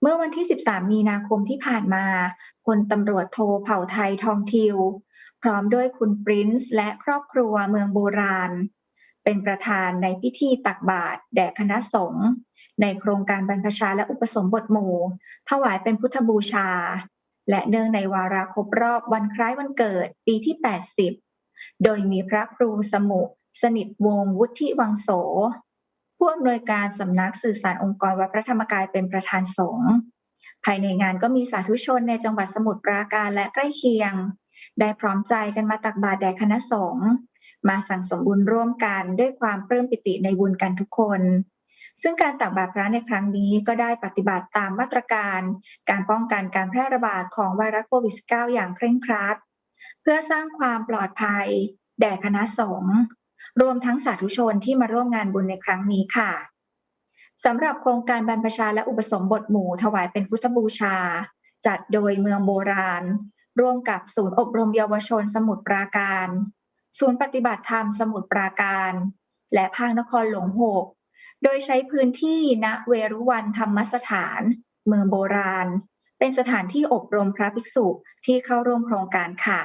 เมื่อวันที่ 13 มีนาคมที่ผ่านมาพลตำรวจโทเผ่าไทยทองทิว พร้อมด้วยคุณปรินซ์และครอบครัวเมืองโบราณ เป็นประธานในพิธีตักบาตรแด่คณะสงฆ์ในโครงการบรรพชาและอุปสมบทหมู่ ถวายเป็นพุทธบูชา และเนื่องในวาระครบรอบวันคล้ายวันเกิดปีที่ 80 โดยมีพระครูสมุ สนิทวงศ์วุฒิวังโส ผู้อำนวยการสำนักสื่อสารองค์กรวัดพระธรรมกายเป็นประธานสงฆ์ภายในงานก็มีสาธุชนในจังหวัดสมุทรปราการและใกล้เคียง ได้พร้อมใจกันมาตักบาตรแด่คณะสงฆ์มาสั่งสมบุญร่วมกันด้วยความปลื้มปิติในบุญกันทุกคน ซึ่งการตักบาตรพระในครั้งนี้ก็ได้ปฏิบัติตามมาตรการ การป้องกันการแพร่ระบาดของไวรัสโควิด -19 อย่างเคร่งครัด เพื่อสร้างความปลอดภัย แด่คณะสงฆ์ รวมทั้งสาธุชนที่มาร่วมงานบุญในครั้งนี้ค่ะสำหรับโครงการบรรพชาและอุปสมบทหมู่ถวายเป็นพุทธบูชา จัดโดยเมืองโบราณ ร่วมกับศูนย์อบรมเยาวชนสมุทรปราการ ศูนย์ปฏิบัติธรรมสมุทรปราการ และภาคนครหลวงหก โดยใช้พื้นที่ณเวรุวันธรรมสถาน เมืองโบราณ เป็นสถานที่อบรมพระภิกษุที่เข้าร่วมโครงการค่ะ